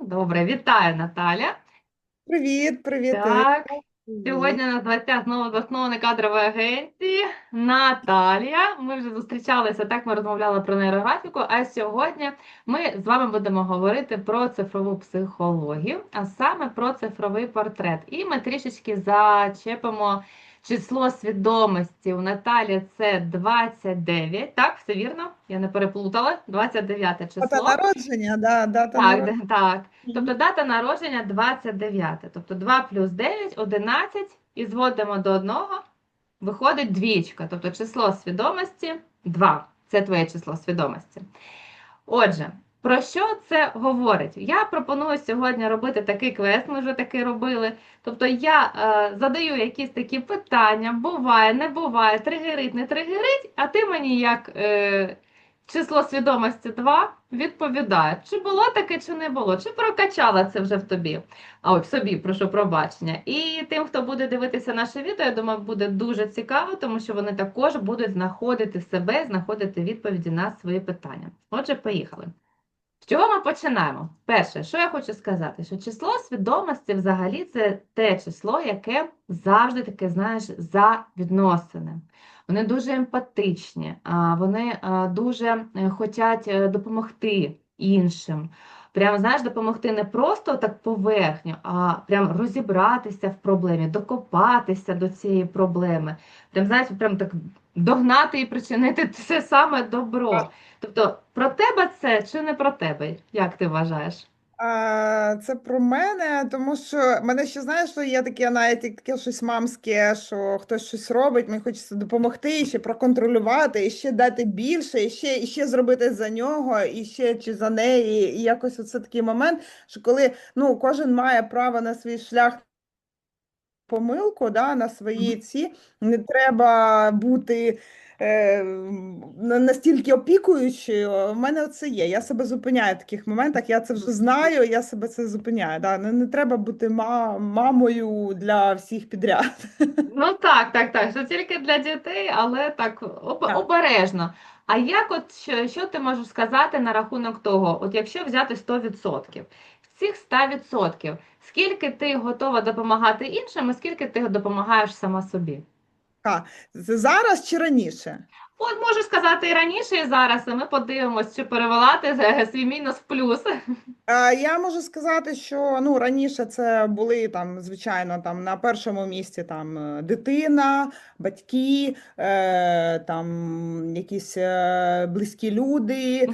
Добре, вітаю, Наталя. Привіт, привіт. Так, сьогодні на гостях знову засновник кадрової агенції Наталія. Ми вже зустрічалися, так ми розмовляли про нейрографіку, а сьогодні ми з вами будемо говорити про цифрову психологію, а саме про цифровий портрет. І ми трішечки зачепимо число свідомості. У Наталі це 29, так, все вірно? Я не переплутала. 29 Дата число. народження, да, дата Так, народження. так. Тобто дата народження 29. Тобто 2 плюс 9 – 11. І зводимо до одного, виходить двічка. Тобто число свідомості 2. Це твоє число свідомості. Отже, про що це говорить? Я пропоную сьогодні робити такий квест, ми вже такий робили. Тобто я е, задаю якісь такі питання, буває, не буває, тригерить, не тригерить, а ти мені як е, число свідомості 2 відповідає, чи було таке, чи не було, чи прокачала це вже в тобі, а в собі, прошу пробачення. І тим, хто буде дивитися наше відео, я думаю, буде дуже цікаво, тому що вони також будуть знаходити себе, знаходити відповіді на свої питання. Отже, поїхали. З чого ми починаємо? Перше, що я хочу сказати, що число свідомості взагалі це те число, яке завжди таке, знаєш, за відносини. Вони дуже емпатичні, вони дуже хочуть допомогти іншим. Прямо, знаєш, допомогти не просто так поверхню, а прям розібратися в проблемі, докопатися до цієї проблеми. Прям, знаєш, прям так догнати і причинити це саме добро. Тобто про тебе це чи не про тебе? Як ти вважаєш? Це про мене, тому що мене ще знаєш, що є таке навіть таке щось мамське, що хтось щось робить, мені хочеться допомогти, і ще проконтролювати, і ще дати більше, і ще, і ще зробити за нього, і ще чи за неї. І якось оце такий момент, що коли ну, кожен має право на свій шлях. Помилку, да, на свої ці не треба бути е, настільки опікуючою. У мене це є. Я себе зупиняю в таких моментах. Я це вже знаю, я себе це зупиняю. Да. Не, не треба бути ма- мамою для всіх підряд. Ну так, так, так, що тільки для дітей, але так об- Так. обережно. А як от що, що ти можеш сказати на рахунок того, от якщо взяти 100%, в цих 100%, скільки ти готова допомагати іншим, і скільки ти допомагаєш сама собі? Зараз чи раніше? От можу сказати і раніше, і зараз, і ми подивимось, чи перевела ти е, свій мінус в плюс. А, Я можу сказати, що ну раніше це були там, звичайно, там на першому місці там е, дитина, батьки, е, там якісь е, близькі люди,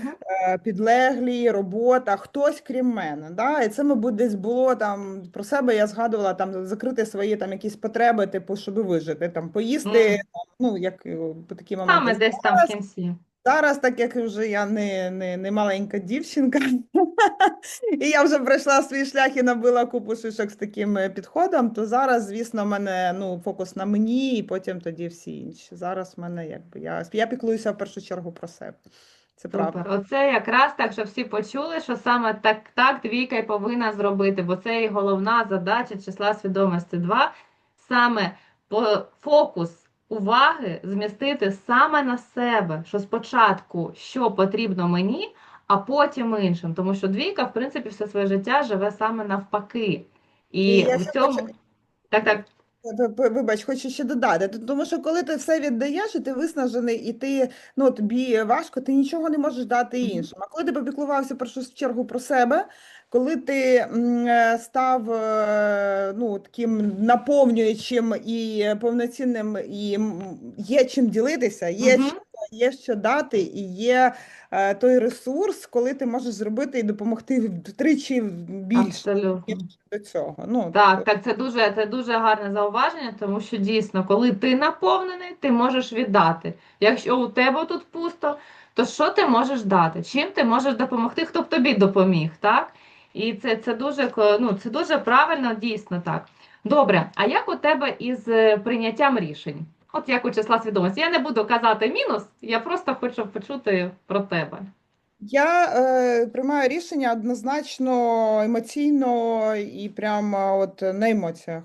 е, підлеглі, робота, хтось крім мене. Да? І це, мабуть, десь було там про себе. Я згадувала там закрити свої там якісь потреби, типу, щоб вижити, там поїсти, Мгм. ну як е, по такі Саме десь там в кінці. Зараз, так як вже я не, не, не маленька дівчинка, і я вже пройшла свій шлях і набила купу шишок з таким е, підходом, то зараз, звісно, в мене ну, фокус на мені, і потім тоді всі інші. Зараз в мене якби я, я піклуюся в першу чергу про себе. Це правда. Оце якраз так, щоб всі почули, що саме так, так двійка й повинна зробити, бо це і головна задача числа свідомості 2, саме по фокус уваги змістити саме на себе, що спочатку, що потрібно мені, а потім іншим. Тому що двійка, в принципі, все своє життя живе саме навпаки. І І в цьому. хочу, Так, так. П- Вибач, хочу ще додати. Тому що коли ти все віддаєш, і ти виснажений, і ти ну тобі важко, ти нічого не можеш дати іншим. А коли ти попіклувався першу чергу про себе, коли ти е, став е, ну, таким наповнюючим і повноцінним, і є чим ділитися, є Мгм. що, є що дати, і є е, той ресурс, коли ти можеш зробити і допомогти втричі більше Абсолютно. до цього. Ну, Так, так, це дуже, це дуже гарне зауваження, тому що дійсно, коли ти наповнений, ти можеш віддати. Якщо у тебе тут пусто, то що ти можеш дати? Чим ти можеш допомогти, хто б тобі допоміг, так? І це, це дуже, ну, це дуже правильно, дійсно так. Добре, а як у тебе із е, прийняттям рішень? От як у числа свідомості. Я не буду казати мінус, я просто хочу почути про тебе. Я е, приймаю рішення однозначно емоційно і прямо от на емоціях.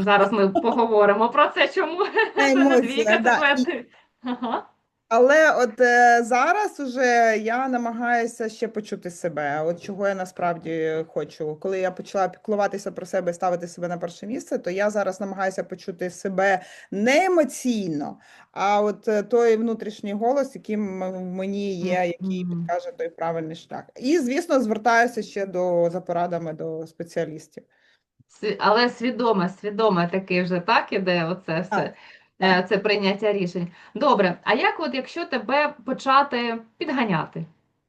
Зараз ми поговоримо про це, чому На двійка емоціях, да. тебе. І, Ага. Але от е, зараз уже я намагаюся ще почути себе. От чого я насправді хочу. Коли я почала піклуватися про себе, і ставити себе на перше місце, то я зараз намагаюся почути себе не емоційно, а от е, той внутрішній голос, який в мені є, який підкаже той правильний шлях. І, звісно, звертаюся ще до за порадами до спеціалістів. Сві- Але свідоме, свідоме таки вже так іде оце все, Так, це прийняття рішень. Добре, а як от якщо тебе почати підганяти?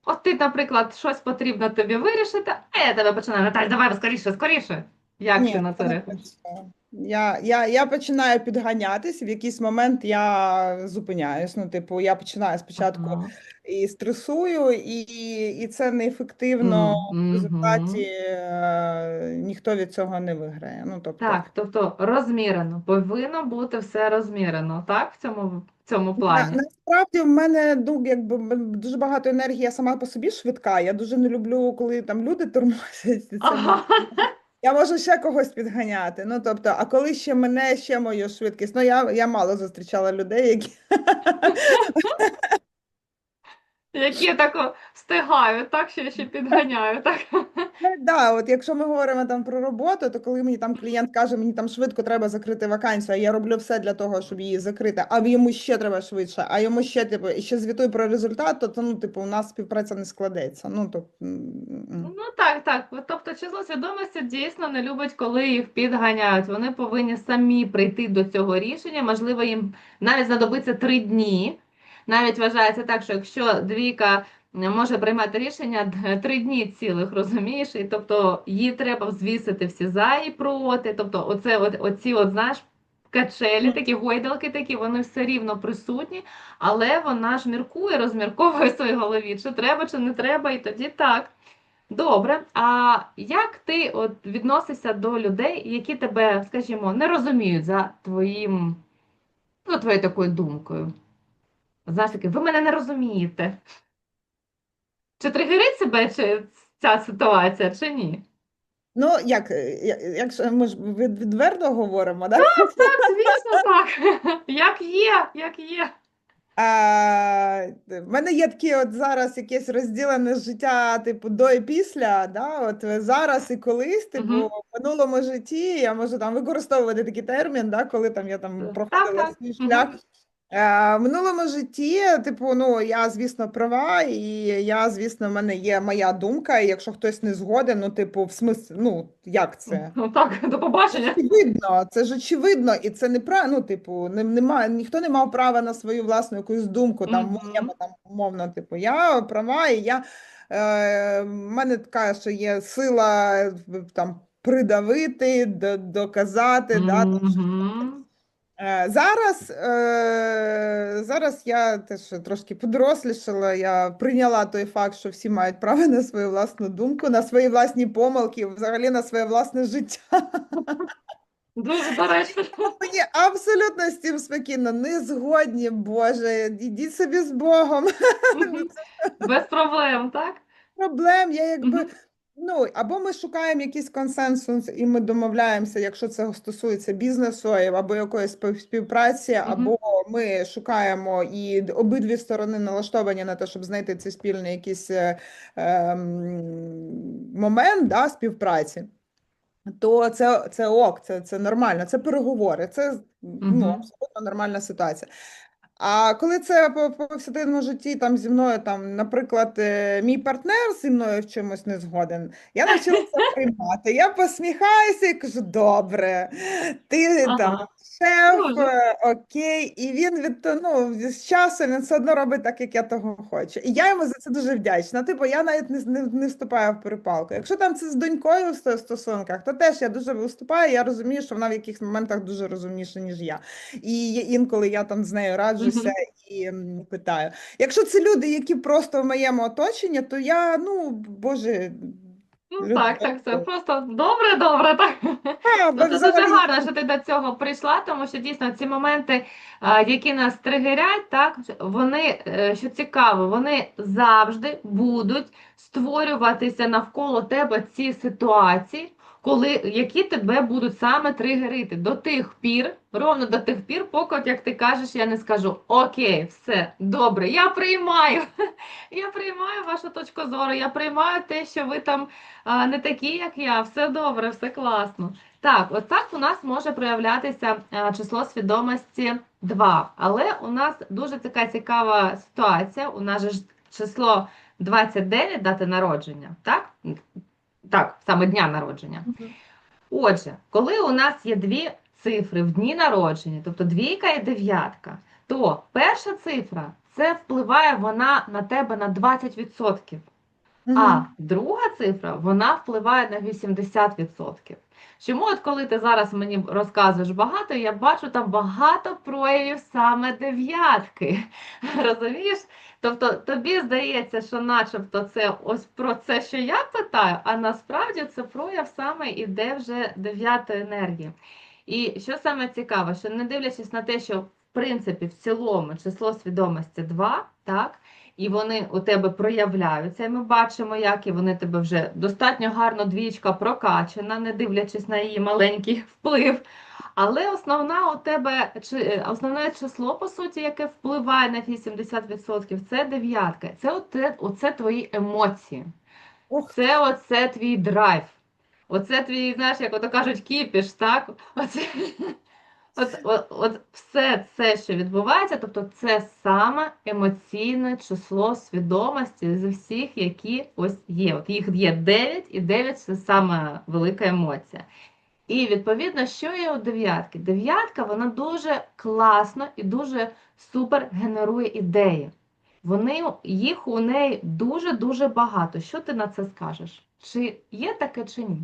От ти, наприклад, щось потрібно тобі вирішити, а я тебе починаю, Наталь, давай скоріше, скоріше. Як Ні, ти на це це реагуєш? Я, я, я починаю підганятись, в якийсь момент я зупиняюсь. Ну, типу, я починаю спочатку Ага. і стресую, і, і це неефективно. В результаті е, ніхто від цього не виграє. Ну, тобто, Так, тобто розмірено, повинно бути все розмірено, так, в цьому, в цьому на, плані? насправді в мене ну, якби, дуже багато енергії, я сама по собі швидка. Я дуже не люблю, коли там люди тормозять. Це Ага. Я можу ще когось підганяти. Ну, тобто, а коли ще мене, ще мою швидкість. Ну, я, я мало зустрічала людей, які Які тако встигають, так, що я ще підганяю, так? да, от якщо ми говоримо там про роботу, то коли мені там клієнт каже, мені там швидко треба закрити вакансію, а я роблю все для того, щоб її закрити, а йому ще треба швидше, а йому ще типу, і ще звітуй про результат, то, то ну, типу, у нас співпраця не складеться. Ну, то. Ну так, так. Тобто число свідомості дійсно не любить, коли їх підганяють. Вони повинні самі прийти до цього рішення. Можливо, їм навіть знадобиться три дні. Навіть вважається так, що якщо двійка може приймати рішення три дні цілих, розумієш? І тобто їй треба взвісити всі за і проти. Тобто, оце, от, оці, от, знаєш, качелі, такі гойдалки такі, вони все рівно присутні, але вона ж міркує, розмірковує в своїй голові, чи треба, чи не треба, і тоді так. Добре, а як ти от відносишся до людей, які тебе, скажімо, не розуміють за твоїм, ну, твоєю такою думкою? Знаєш, таке, ви мене не розумієте. Чи тригерить себе чи ця ситуація, чи ні? Ну, як, е, якщо ми ж від- відверто говоримо, да? Так, звісно, так. Як є, як є. А, в мене є таке от зараз якесь розділене життя, типу, до і після, да? От е, зараз і колись, типу, Мгм. в минулому житті я можу там використовувати такий термін, да? Коли там я там Так, проходила так. свій шлях. Е, В минулому житті, типу, ну я, звісно, права, і я, звісно, в мене є моя думка, і якщо хтось не згоден, ну, типу, в смислі, ну, як це? Ну так, до побачення. Очевидно, це ж очевидно, і це неправильно. Ну, типу, не, нема, ніхто не мав права на свою власну якусь думку, там, Мгм. моєму, там, умовно, типу, я права, і я, е, в мене така, що є сила е, там, придавити, до- доказати, да, там, що. Е, Зараз, е, зараз я теж трошки подорослішала, я прийняла той факт, що всі мають право на свою власну думку, на свої власні помилки, взагалі на своє власне життя. Дуже доречно. Мені абсолютно з цим спокійно, не згодні, Боже, ідіть собі з Богом. Без проблем, так? Проблем, я якби. Ну, або ми шукаємо якийсь консенсус і ми домовляємося, якщо це стосується бізнесу або якоїсь спів- співпраці, Мгм. або ми шукаємо і обидві сторони налаштовані на те, щоб знайти цей спільний якийсь е, ем, момент да, співпраці. То це, це ок, це, це нормально, це переговори, це ну, абсолютно нормальна ситуація. А коли це по по повсякденному житті там зі мною, там, наприклад, е, мій партнер зі мною в чомусь не згоден, я навчилася приймати. Я посміхаюся і кажу: добре, ти там Ага. Шеф, е, окей, і він від ну, з часу він все одно робить так, як я того хочу. І я йому за це дуже вдячна. Типу, я навіть не, не, не вступаю в перепалку. Якщо там це з донькою в сто- стосунках, то теж я дуже виступаю. Я розумію, що вона в якихось моментах дуже розумніша, ніж я. І є- інколи я там з нею раджуся і м, питаю. Якщо це люди, які просто в моєму оточенні, то я, ну, Боже, Ну так, так, це просто добре, добре, так. а, Ну, це дуже гарно, що ти до цього прийшла, тому що дійсно ці моменти, а, які нас тригерять, так, вони, е, що цікаво, вони завжди будуть створюватися навколо тебе ці ситуації, коли, які тебе будуть саме тригерити до тих пір, ровно до тих пір, поки, як ти кажеш, я не скажу окей, все, добре, я приймаю. Я приймаю вашу точку зору, я приймаю те, що ви там не такі, як я, все добре, все класно. Так, от так у нас може проявлятися число свідомості 2. Але у нас дуже така цікава ситуація. У нас же число 29 дати народження, так? Так, саме дня народження. Отже, коли у нас є дві цифри в дні народження, тобто двійка і дев'ятка, то перша цифра це впливає вона на тебе на 20%. А друга цифра, вона впливає на 80%. Чому от коли ти зараз мені розказуєш багато, я бачу там багато проявів саме дев'ятки. Розумієш? Тобто тобі здається, що начебто це ось про це, що я питаю, а насправді це прояв саме іде вже дев'ятої енергії. І що саме цікаве, що не дивлячись на те, що в принципі в цілому число свідомості 2, так, і вони у тебе проявляються, і ми бачимо, як і вони тебе вже достатньо гарно двічка прокачана, не дивлячись на її маленький вплив. Але основна у тебе чи- е, основне число, по суті, яке впливає на 80%, це дев'ятка. Це оце, оце твої емоції. Це оце твій драйв. Оце твій, знаєш, як ото кажуть, кіпіш, так? Оце, от, от, от все це, що відбувається, тобто це саме емоційне число свідомості з всіх, які ось є. От їх є 9, і 9 це саме велика емоція. І відповідно, що є у дев'ятки? Дев'ятка, вона дуже класно і дуже супер генерує ідеї. Вони, їх у неї дуже-дуже багато. Що ти на це скажеш? Чи є таке, чи ні?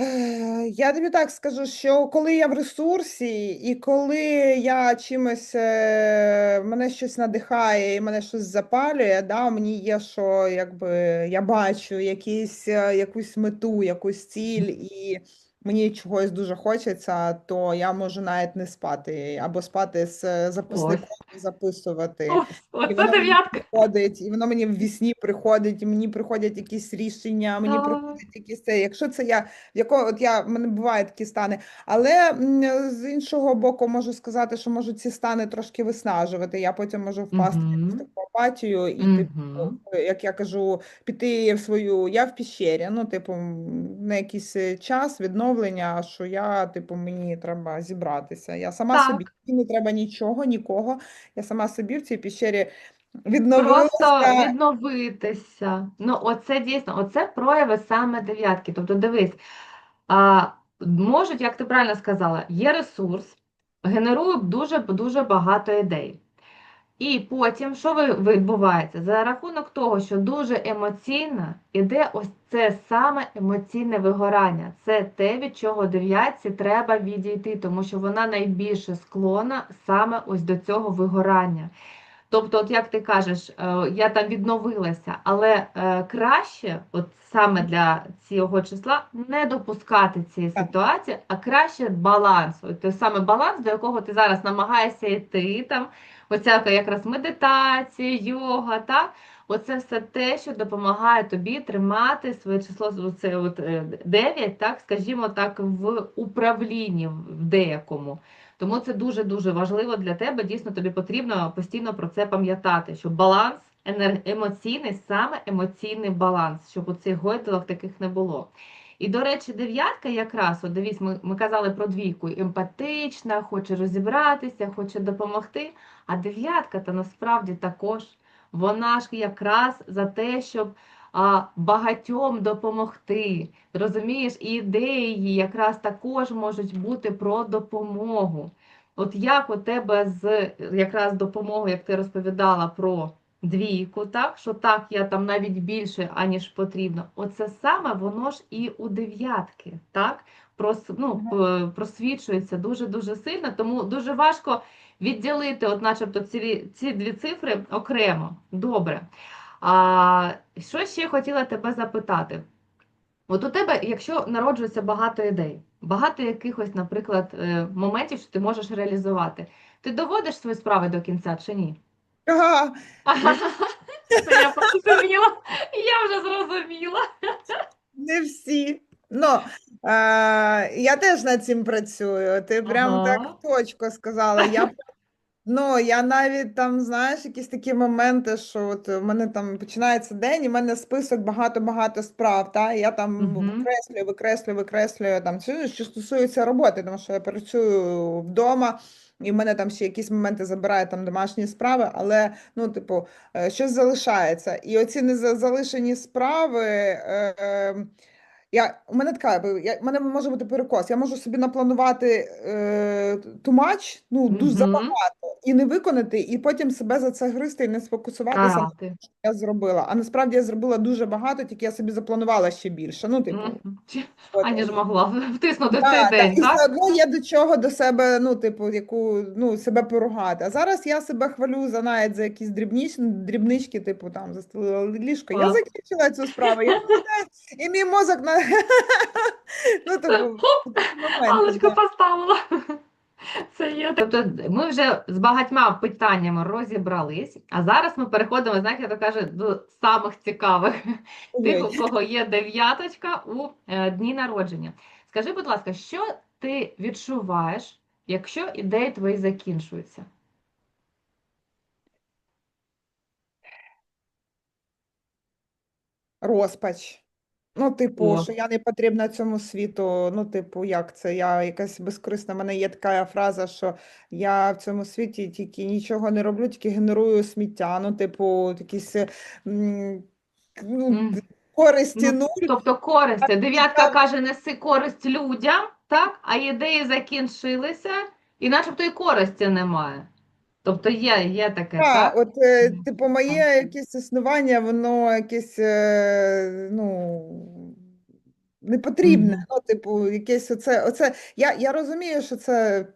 Е, Я тобі так скажу, що коли я в ресурсі, і коли я чимось е, мене щось надихає і мене щось запалює, да, мені є, що якби я бачу якісь, е, якусь мету, якусь ціль, і мені чогось дуже хочеться, то я можу навіть не спати, або спати з е, записником і записувати. Ось, І воно мені дев'ятка. приходить, і воно мені в вісні приходить, і мені приходять якісь рішення, мені Так. приходять якісь це. Якщо це я, в якого от я в мене бувають такі стани, але м, з іншого боку можу сказати, що можуть ці стани трошки виснажувати. Я потім можу впасти в Мгм. таку апатію і типу, Мгм. як я кажу, піти в свою, я в піщері, ну, типу, м, на якийсь е, час відновлення, що я, типу, мені треба зібратися. Я сама Так. собі, не треба нічого, нікого. Я сама собі в цій піщері Просто відновилася. відновитися. Ну, оце дійсно, оце прояви саме дев'ятки. Тобто, дивись, а, можуть, як ти правильно сказала, є ресурс, генерують дуже, дуже багато ідей. І потім, що відбувається? За рахунок того, що дуже емоційно, іде ось це саме емоційне вигорання. Це те, від чого дев'ятці треба відійти, тому що вона найбільше склона саме ось до цього вигорання. Тобто, от як ти кажеш, е, я там відновилася, але е, краще, от саме для цього числа, не допускати цієї ситуації, а краще баланс. От той саме баланс, до якого ти зараз намагаєшся йти, там, оця якраз медитація, йога, так? Оце все те, що допомагає тобі тримати своє число, це от 9, так, скажімо так, в управлінні в деякому. Тому це дуже-дуже важливо для тебе. Дійсно, тобі потрібно постійно про це пам'ятати, що баланс емоційний, саме емоційний баланс, щоб у цих гойдалок таких не було. І, до речі, дев'ятка якраз, от дивись, ми, ми казали про двійку, емпатична, хоче розібратися, хоче допомогти. А дев'ятка то насправді також, вона ж якраз за те, щоб а, багатьом допомогти. Розумієш, і ідеї якраз також можуть бути про допомогу. От як у тебе з якраз допомогою, як ти розповідала про двійку, так, що так, я там навіть більше, аніж потрібно. Оце саме воно ж і у дев'ятки, так, прос, ну, просвічується дуже-дуже сильно, тому дуже важко відділити, от начебто, ці, ці дві цифри окремо. Добре. А що ще хотіла тебе запитати? От у тебе, якщо народжується багато ідей, багато якихось, наприклад, е, моментів, що ти можеш реалізувати, ти доводиш свої справи до кінця чи ні? Ага, Це я зрозуміла. Я вже зрозуміла. не всі. Ну, е, я теж над цим працюю. Ти прям так Ага. точно сказала. Я, ну, я навіть там, знаєш, якісь такі моменти, що от у мене там починається день, і в мене список багато-багато справ. Та? Я там Мгм. викреслюю, викреслюю, викреслюю там, що, що стосується роботи, тому що я працюю вдома. І в мене там ще якісь моменти забирають там домашні справи, але ну, типу, е, щось залишається. І оці незалишені справи. Е, е, я, у мене така, я, у мене може бути перекос. Я можу собі напланувати е, тумач, ну, дуже Мгм. забагато, і не виконати, і потім себе за це гристи і не сфокусуватися на Так, тому, що я зробила. А насправді я зробила дуже багато, тільки я собі запланувала ще більше. Ну, типу, от. Аніж могла втиснути в Да, цей день, і все одно є до чого до себе, ну, типу, яку, ну, себе поругати. А зараз я себе хвалю за навіть за якісь дрібніч, дрібнички, типу, там, застелила ліжко. Я закінчила цю справу, я і мій мозок на... Ну, типу, поставила. Це є. Тобто ми вже з багатьма питаннями розібрались, а зараз ми переходимо, знаєте, то каже, до самих цікавих. Тих, у кого є дев'яточка у е, дні народження. Скажи, будь ласка, що ти відчуваєш, якщо ідеї твої закінчуються? Розпач. Ну, типу, О. що я не потрібна цьому світу. Ну, типу, як це? Я якась безкорисна. У мене є така фраза, що я в цьому світі тільки нічого не роблю, тільки генерую сміття. Ну, типу, якісь ну, Мгм. користі Ну, нуль. Тобто користі. Дев'ятка каже, неси користь людям, так? А ідеї закінчилися, і начебто і користі немає. Тобто є, є таке, Так, от, е, типу, моє якесь існування, воно якесь, е, ну, непотрібне. Мгм. Ну, типу, якесь оце, оце, я, я розумію, що це,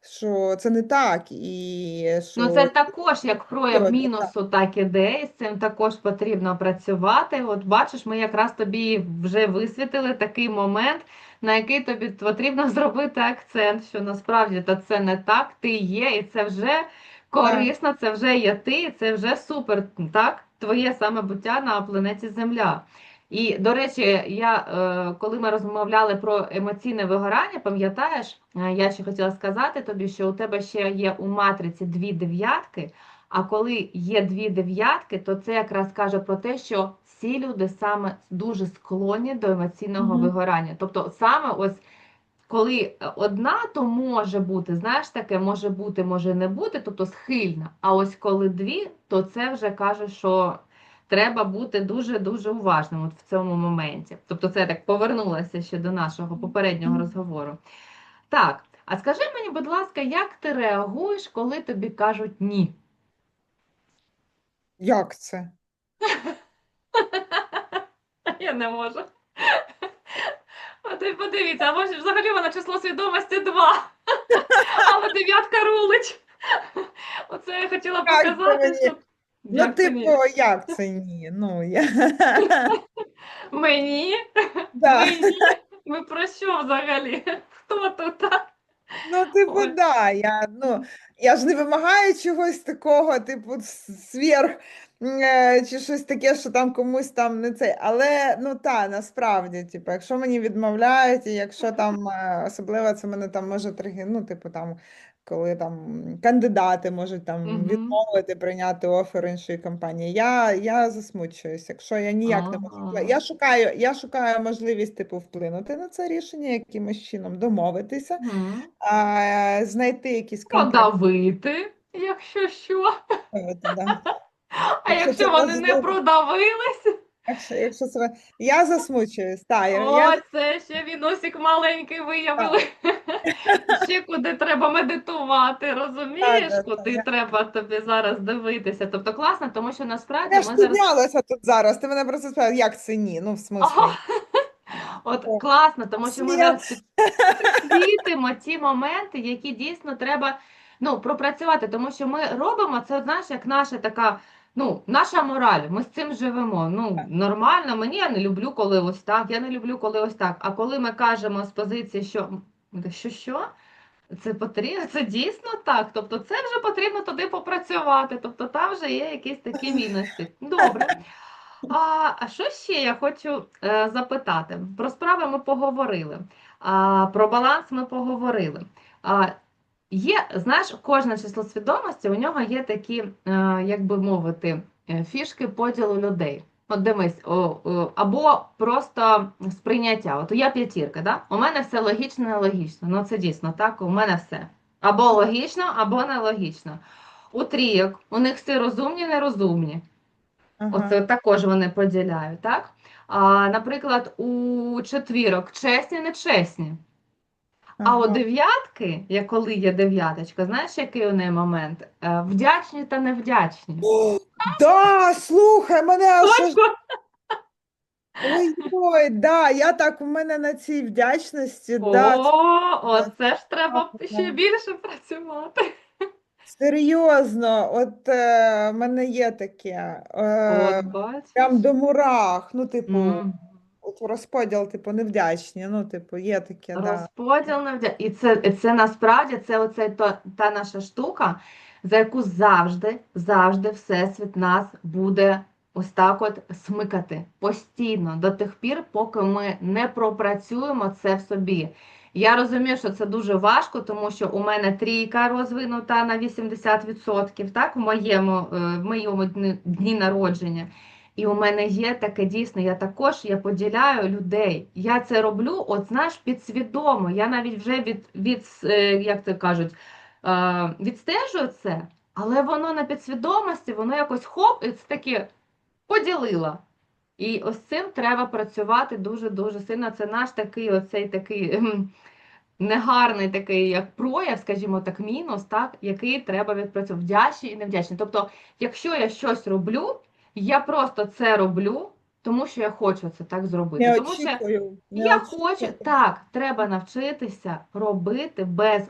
що це не так, і Ну, це також як прояв мінусу, так ідеї. З цим також потрібно працювати. От бачиш, ми якраз тобі вже висвітили такий момент, на який тобі потрібно зробити акцент, що насправді та це не так, ти є, і це вже корисно, це вже є ти, і це вже супер, так? Твоє саме буття на планеті Земля. І, до речі, я, е, коли ми розмовляли про емоційне вигорання, пам'ятаєш, е, я ще хотіла сказати тобі, що у тебе ще є у матриці дві дев'ятки, а коли є дві дев'ятки, то це якраз каже про те, що всі люди саме дуже склонні до емоційного Мгм. вигорання. Тобто саме ось коли одна, то може бути, знаєш, таке може бути, може не бути, тобто схильна. А ось коли дві, то це вже каже, що треба бути дуже-дуже уважним от в цьому моменті. Тобто це так повернулася ще до нашого попереднього Мгм. розговору. Так, а скажи мені, будь ласка, як ти реагуєш, коли тобі кажуть ні? як це? Я не можу. От і подивіться, а може взагалі вона число свідомості 2, але дев'ятка рулить. Оце я хотіла показати, мені? що Ну, Як це типу, як це ні? Ну, я... мені, Да. мені. Ми про що взагалі? Хто тут? а? Ну, типу, Ой. да, я, ну, я ж не вимагаю чогось такого, типу, сверх, чи щось таке, що там комусь там не це. Але, ну, та, насправді, типу, якщо мені відмовляють, і якщо там, е, особливо це мене там може трохи, ну, типу, там, коли там кандидати можуть там Мгм. відмовити прийняти офер іншої компанії, я, я засмучуюсь, якщо я ніяк не можу. Я шукаю, я шукаю можливість, типу, вплинути на це рішення, якимось чином домовитися Мгм. а, знайти якісь компроміси. Продавити, якщо що. Да. А Якщо вони не продавились, Якщо, якщо це... Я засмучуюсь, так, я, о, я... це ще відосик маленький виявили. Ще куди треба медитувати, розумієш, Так, так, куди так. треба тобі зараз дивитися. Тобто класно, тому що насправді я ж зараз. тут зараз, ти мене просто спитав, як це ні? Ну, в смислі. От О, класно, тому що ми світ. зараз під- ті моменти, які дійсно треба ну, пропрацювати, тому що ми робимо це, знаєш, як наша така. Ну, наша мораль, ми з цим живемо. Ну, нормально, мені я не люблю, коли ось так, я не люблю, коли ось так. А коли ми кажемо з позиції, що що, що? Це потрібно, це дійсно так. Тобто, це вже потрібно туди попрацювати. Тобто, там вже є якісь такі мінусі. Добре. А, а що ще я хочу е, запитати? Про справи ми поговорили, а, про баланс ми поговорили. А, є, знаєш, кожне число свідомості, у нього є такі, е, як би мовити, е, фішки поділу людей. От дивись, або просто сприйняття. От я п'ятірка, да? У мене все логічно, нелогічно. Ну це дійсно так, у мене все. Або логічно, або нелогічно. У трійок, у них всі розумні, нерозумні. Ага. Оце також вони поділяють, так? А, наприклад, у четвірок чесні, нечесні. А у дев'ятки, як коли є дев'яточка, знаєш, який у неї момент? Е, Вдячні та невдячні. Да, слухай, мене аж Точно? ой, ой, да, я так у мене на цій вдячності, да, О, оце ж треба ще більше працювати. серйозно, от е, в мене є таке, е, От, бачиш. прям до мурах, ну, типу, М. от розподіл, типу, невдячні, ну, типу, є таке, да. Розподіл невдя... І це, це насправді це оце то, та наша штука, за яку завжди, завжди Всесвіт нас буде ось так от смикати постійно до тих пір, поки ми не пропрацюємо це в собі. Я розумію, що це дуже важко, тому що у мене трійка розвинута на 80%, так, в моєму, е, в моєму дні народження. І у мене є таке дійсно, я також я поділяю людей. Я це роблю, от знаєш, підсвідомо. Я навіть вже від, від е, як це кажуть, е, відстежую це, але воно на підсвідомості, воно якось хоп, і це таке поділила. І ось цим треба працювати дуже-дуже сильно. Це наш такий, оцей такий ем, негарний такий, як прояв, скажімо так, мінус, так, який треба відпрацювати. Вдячний і невдячний. Тобто, якщо я щось роблю, я просто це роблю, тому що я хочу це так зробити. Не Тому що очікую, не я очікую. хочу, так, треба навчитися робити без,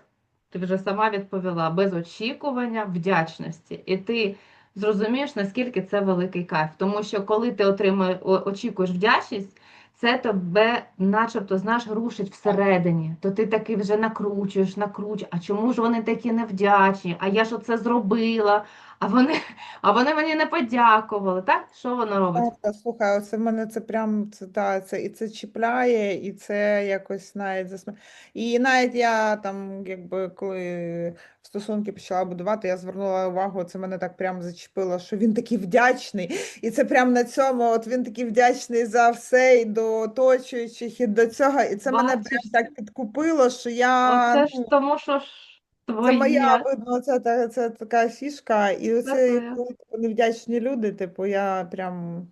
ти вже сама відповіла, без очікування вдячності. І ти зрозумієш, наскільки це великий кайф. Тому що коли ти отримуєш, очікуєш вдячність, це тебе, начебто, знаєш, рушить всередині. То ти таки вже накручуєш, накручуєш. А чому ж вони такі невдячні? А я ж оце зробила, а вони, а вони мені не подякували. Так? Що воно робить? Правда, слухай, оце в мене це прям це, да, це і це чіпляє, і це якось навіть засмі... І навіть я там, якби коли стосунки почала будувати, я звернула увагу, це мене так прям зачепило, що він такий вдячний. І це прям на цьому, от він такий вдячний за все, і до оточуючих, і до цього. І це мене прям так підкупило, що я Оце ж ну, тому, що це моя, твоє. видно, це, та- це така фішка. І Це оце, коли типу, невдячні люди, типу, я прям.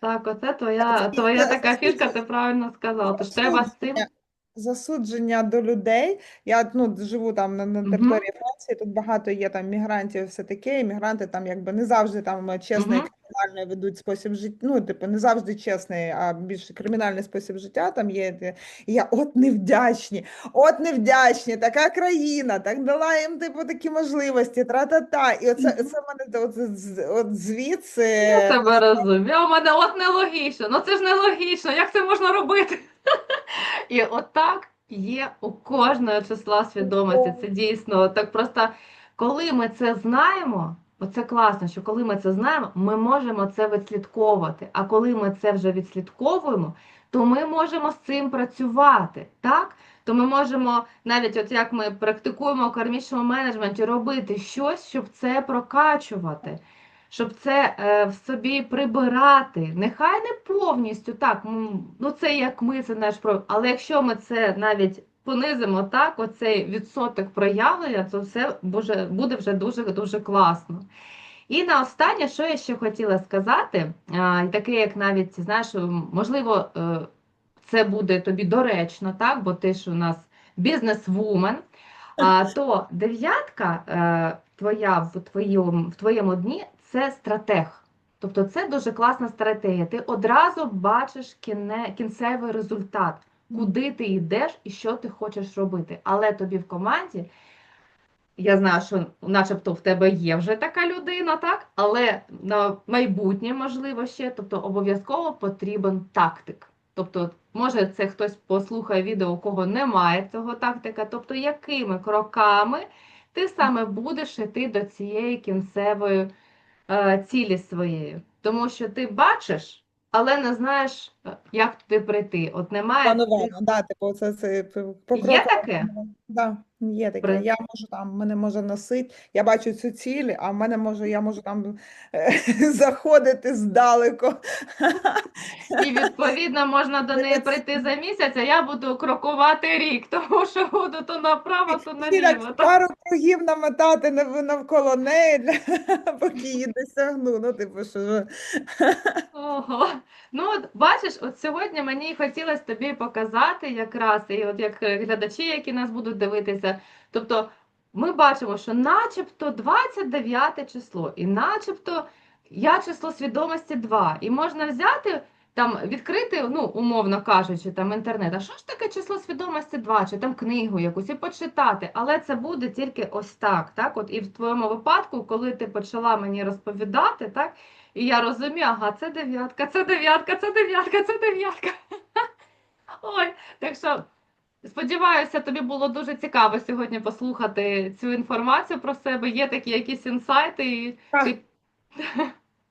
Так, оце твоя, твоя така фішка, ти правильно сказала. Тож треба з цим. Засудження, до людей. Я ну, живу там на, на території Франції, тут багато є там мігрантів, і все таке. І мігранти там якби не завжди там чесний Мгм. кримінальний ведуть спосіб життя. Ну, типу, не завжди чесний, а більше кримінальний спосіб життя там є. І я от невдячні, от невдячні, така країна, так дала їм типу такі можливості, тра-та-та. І оце, Мгм. це мене от, от звідси. Я тебе розумію. У мене от нелогічно. Ну це ж нелогічно. Як це можна робити? І отак є у кожного числа свідомості. Це дійсно так просто, коли ми це знаємо, оце класно, що коли ми це знаємо, ми можемо це відслідковувати. А коли ми це вже відслідковуємо, то ми можемо з цим працювати. Так? То ми можемо навіть, от як ми практикуємо кармічному менеджменті, робити щось, щоб це прокачувати щоб це е, в собі прибирати. Нехай не повністю так, ну це як ми, це наш про. Але якщо ми це навіть понизимо так, оцей відсоток проявлення, то все буде, вже дуже дуже класно. І на останнє, що я ще хотіла сказати, таке, як навіть знаєш, можливо, е, це буде тобі доречно, так, бо ти ж у нас бізнес-вумен. А, то дев'ятка е, твоя в твоєму, в твоєму дні це стратег. Тобто це дуже класна стратегія. Ти одразу бачиш кіне, кінцевий результат, куди ти йдеш і що ти хочеш робити. Але тобі в команді, я знаю, що начебто в тебе є вже така людина, так? Але на майбутнє, можливо, ще, тобто обов'язково потрібен тактик. Тобто, може, це хтось послухає відео, у кого немає цього тактика, тобто, якими кроками ти саме будеш йти до цієї кінцевої цілі своєї. Тому що ти бачиш, але не знаєш, е, як туди прийти. От немає Планування, да, типу, це, це по Є таке? Да, є таке. При- Я можу там, мене може носити, я бачу цю ціль, а в мене може, я можу там е, заходити здалеку. І відповідно можна до неї прийти за місяць, а я буду крокувати рік, тому що буду то направо, то наліво. пару кругів намотати навколо неї, поки її досягну. Ну, типу, що. Ого. Ну, от бачиш, от сьогодні мені хотілося тобі показати якраз, і от як глядачі, які нас будуть дивитися. Тобто, ми бачимо, що начебто 29 число, і начебто я число свідомості 2. І можна взяти. Там відкрити, ну, умовно кажучи, там інтернет, а що ж таке число свідомості 2, чи там книгу якусь і почитати, але це буде тільки ось так, так? От і в твоєму випадку, коли ти почала мені розповідати, так, і я розумію, ага, це дев'ятка, це дев'ятка, це дев'ятка, це дев'ятка. Ой, так що сподіваюся, тобі було дуже цікаво сьогодні послухати цю інформацію про себе. Є такі якісь інсайти, і Так.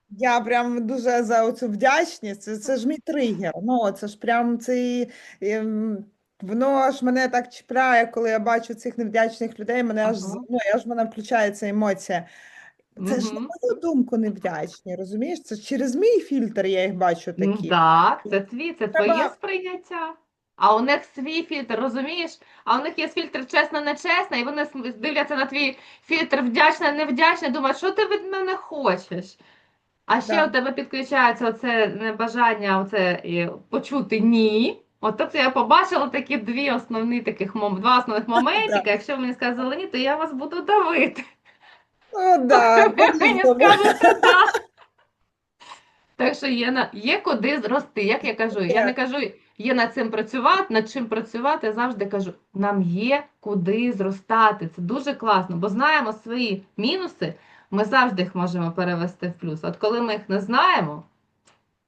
Я прям дуже за оцю вдячність. Це, це ж мій тригер. Ну, це ж прям цей. ем, Воно ж мене так чіпляє, коли я бачу цих невдячних людей, мене аж, з- ну, ж мене включається емоція. Це ж на мою думку невдячні, розумієш? Це через мій фільтр я їх бачу Ну, такі. Так, це твій, це Треба- твоє сприйняття. А у них свій фільтр, розумієш? А у них є фільтр чесно, нечесно, і вони дивляться на твій фільтр вдячна, невдячна, думають, що ти від мене хочеш? А ще Да. у тебе підключається оце небажання оце, почути ні. От тобто я побачила такі дві основні таких мом- два основних моментика. Якщо ви мені сказали ні, то я вас буду давити. Да, Ви мені скажете так. Так що є, на, є куди зрости, як я кажу. Я не кажу, є над цим працювати, над чим працювати. Я завжди кажу, нам є куди зростати. Це дуже класно, бо знаємо свої мінуси, ми завжди їх можемо перевести в плюс. От коли ми їх не знаємо,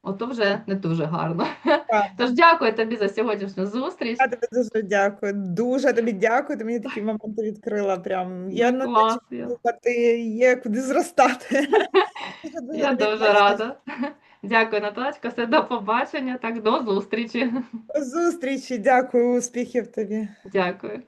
ото вже не дуже гарно. Так. Тож дякую тобі за сьогоднішню зустріч. Я тобі дуже дякую. Дуже тобі дякую. Ти мені такі моменти відкрила. Прям я на клас, я- є куди зростати. Дуже Я дуже рада. Дякую, Наталочка. Все до побачення. Так, до зустрічі. До зустрічі, дякую, успіхів тобі. Дякую.